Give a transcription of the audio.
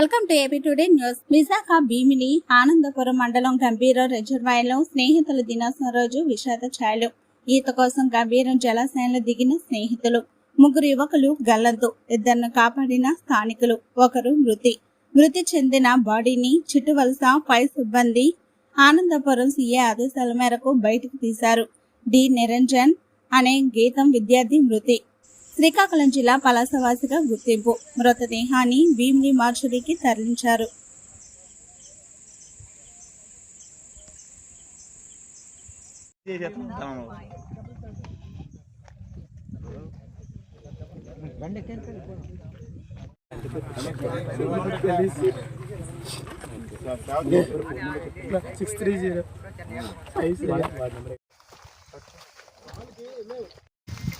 Welcome to AP today news. Visakha Bheemini Anandapuram మండలం గంభీర రిజర్వాయర్లో స్నేహితుల దినోత్సవం రోజు విషాద ఛాయలు. ఈత కోసం గంభీరం జలాశయంలో దిగిన స్నేహితులు. ముగ్గురు యువకులు గల్లంతు ఇద్దరిని కాపాడిన స్థానికులు. ఒకరు మృతి. మృతి చెందిన బాడీని చుట్టువలస పై సిబ్బంది ఆనందపురం సీఏ ఆదేశాల మేరకు బయటకు తీశారు. డి. నిరంజన్ అనే గీతం విద్యార్థి మృతి. శ్రీకాకుళం జిల్లా పలాసవాసిగా గుర్తింపు. మృతదేహాన్ని భీమిలి మార్చురీకి తరలించారు. Six three zero five